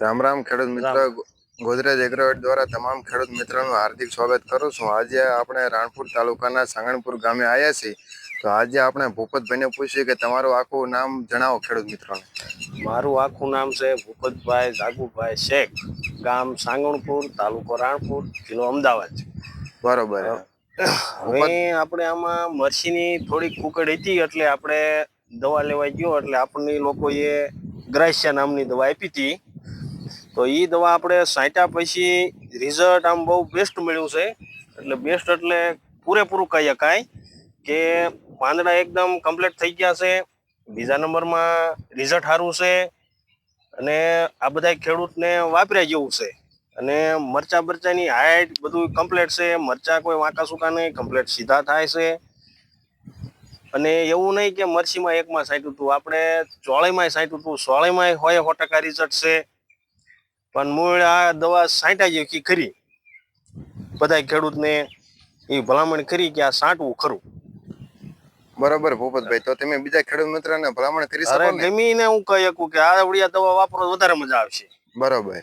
રામ રામ ખેડૂત મિત્ર. ગોદરેજ એગ્રોવેટ દ્વારા તમામ ખેડૂત મિત્રોનું હાર્દિક સ્વાગત કરું છું. આજે આપણે રાણપુર તાલુકાના સાંગણપુર ગામે આવ્યા છીએ. તો આજે આપણે ભૂપતભાઈને પૂછ્યું કે તમારું આખું નામ જણાવો ખેડૂત મિત્રોને. મારું આખું નામ છે ભૂપતભાઈ જાગુભાઈ શેખ. ગામ સાંગણપુર તાલુકો રાણપુર જિલ્લો અમદાવાદ. બરોબર. હવે આપણે આમાં મરસીની થોડીક કુકડ હતી એટલે આપણે દવા લેવા ગયો એટલે આપણને લોકોએ ગ્રાસ્યા નામની દવા આપી હતી. તો એ દવા આપણે સાંટ્યા પછી રિઝલ્ટ આમ બહુ બેસ્ટ મળ્યું છે. એટલે બેસ્ટ એટલે પૂરેપૂરું કહી શકાય કે પાંદડા એકદમ કમ્પ્લીટ થઈ ગયા છે. બીજા નંબરમાં રિઝલ્ટ સારું છે. અને આ બધા ખેડૂતને વાપર્યા જેવું છે. અને મરચા બરચાની હાઈટ બધું કમ્પ્લીટ છે. મરચા કોઈ વાંકા સૂકા નહીં કમ્પ્લીટ સીધા થાય છે. અને એવું નહીં કે મરસીમાં એકમાં સાંટ્યું હતું. આપણે ચોળીમાં સાંટ્યું હતું. સોળીમાં હોય સો ટકા રિઝલ્ટ છે. પણ મૂળ આ દવા સાંટા જેવી ખરી? બધા ખેડૂતને એ ભલામણ કરી કે આ સાંટવું ખરું. બરોબર ભૂપતભાઈ તો તમે બીજા ખેડૂત મિત્રને ભલામણ કરી શકો ને? ગમીને હું કહી શકું કે આ ઉડિયા દવા વાપરો વધારે મજા આવશે. બરોબર.